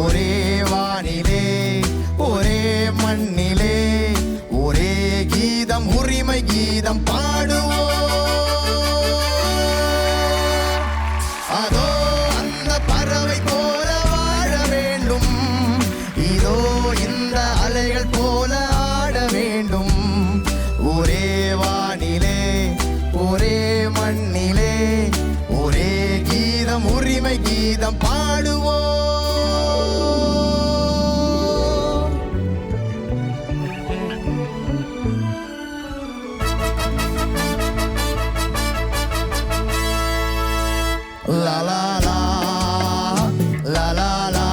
ஒரே வானிலே ஒரே மண்ணிலே ஒரே கீதம் உரிமை கீதம் பாடுவோம். அதோ அந்த பறவை போல வாழ வேண்டும். இதோ இந்த அலைகள் போல ஆட வேண்டும். ஒரே வானிலே ஒரே மண்ணிலே ஒரே கீதம் உரிமை கீதம் பாடுவோம். La la la. La la la.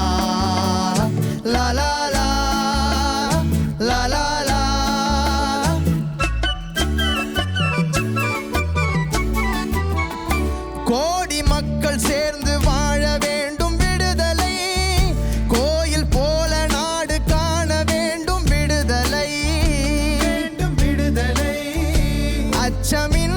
La la la. La la la. கோடி மக்கள் சேர்ந்து வாழ வேண்டும் விடுதலை. கோயில் போல நாடு காண வேண்டும் விடுதலை. வேண்டும் விடுதலை. அச்சமின்றி